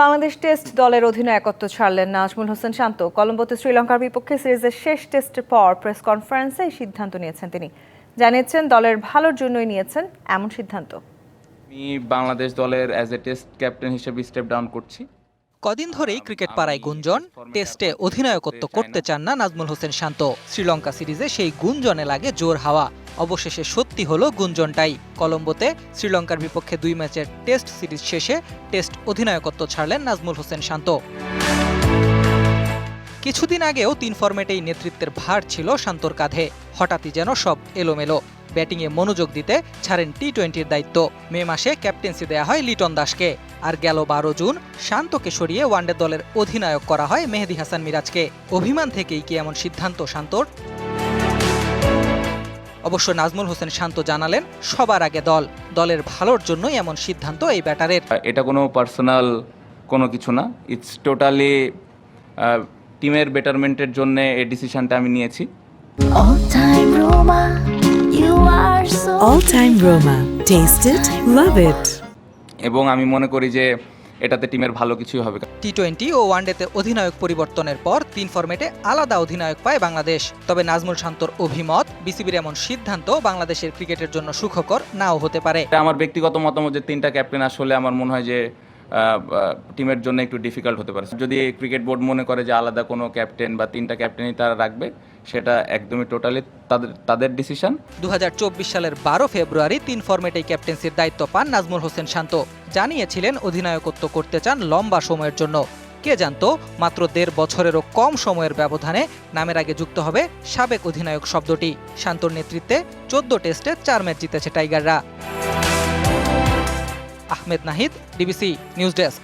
Bangladesh test দলের অধিনায়কত্ব ছাড়লেন নাজমুল হোসেন শান্ত। কলম্বোতে শ্রীলঙ্কার বিপক্ষে সিরিজের শেষ টেস্টের পর প্রেস কনফারেন্সে এই সিদ্ধান্ত নিয়েছেন তিনি। জানিয়েছেন দলের ভালোর জন্যই নিয়েছেন এমন সিদ্ধান্ত। আমি বাংলাদেশ দলের অ্যাজ এ টেস্ট ক্যাপ্টেন হিসেবে স্টেপ ডাউন করছি। কদিন ধরেই ক্রিকেট পাড়ায় গুঞ্জন টেস্টে অধিনায়কত্ব করতে চান না নাজমুল হোসেন শান্ত। শ্রীলঙ্কা সিরিজে সেই গুঞ্জনে লাগে জোর হাওয়া। অবশেষে সত্যি হলো গুঞ্জনটাই। কলম্বোতে শ্রীলঙ্কার বিপক্ষে দুই ম্যাচের টেস্ট সিরিজ শেষে টেস্ট অধিনায়কত্ব ছাড়লেন নাজমুল হোসেন শান্ত। কিছুদিন আগেও তিন ফরম্যাটেই নেতৃত্বের ভার ছিল শান্তর কাঁধে। হঠাৎই যেন সব এলোমেলো। ব্যাটিংয়ে মনোযোগ দিতে ছাড়েন টি টোয়েন্টির দায়িত্ব। মে মাসে ক্যাপ্টেন্সি দেয়া হয় লিটন দাসকে। আর গেল বারো জুন শান্তকে সরিয়ে ওয়ানডে দলের অধিনায়ক করা হয় মেহেদি হাসান মিরাজকে। অভিমান থেকেই কি এমন সিদ্ধান্ত শান্তর? অবশ্য নাজমুল হোসেন শান্ত জানালেন সবার আগে দল দলের ভালোর জন্যই এমন সিদ্ধান্ত এই ব্যাটারের এটা কোনো পার্সোনাল কোনো কিছু না ইটস টোটালি টিমের বেটারমেন্টের জন্য এই ডিসিশনটা আমি নিয়েছি All time Roma, you are so All Time Roma. Taste it, love it. এবং আমি মনে করি যে এটাতে টিমের ভালো কিছুই হবে। টি টোয়েন্টি ও ওয়ানডেতে অধিনায়ক পরিবর্তনের পর তিন ফরম্যাটে আলাদা অধিনায়ক পায় বাংলাদেশ। তবে নাজমুল শান্তর অভিমত বিসিবির এমন সিদ্ধান্ত বাংলাদেশের ক্রিকেটের জন্য সুখকর নাও হতে পারে। এটা আমার ব্যক্তিগত মতামত যে তিনটা ক্যাপ্টেন আসলে আমার মনে হয় যে টিমের জন্য একটু ডিফিকাল্ট হতে পারে। যদি ক্রিকেট বোর্ড মনে করে যে আলাদা কোনো ক্যাপ্টেন বা তিনটা ক্যাপ্টেনই তারা রাখবে সেটা একদমই টোটালি তাদের তাদের ডিসিশন দু হাজার চব্বিশ সালের বারো ফেব্রুয়ারি তিন ফরম্যাটেই ক্যাপ্টেন্সির দায়িত্ব পান নাজমুল হোসেন শান্ত। জানিয়েছিলেন অধিনায়কত্ব করতে চান লম্বা সময়ের জন্য। কে জানতো, মাত্র দেড় বছরেরও কম সময়ের ব্যবধানে নামের আগে যুক্ত হবে সাবেক অধিনায়ক শব্দটি। শান্তর নেতৃত্বে চোদ্দ টেস্টে চার ম্যাচ জিতেছে টাইগাররা। Ahmed Nahid DBC news desk.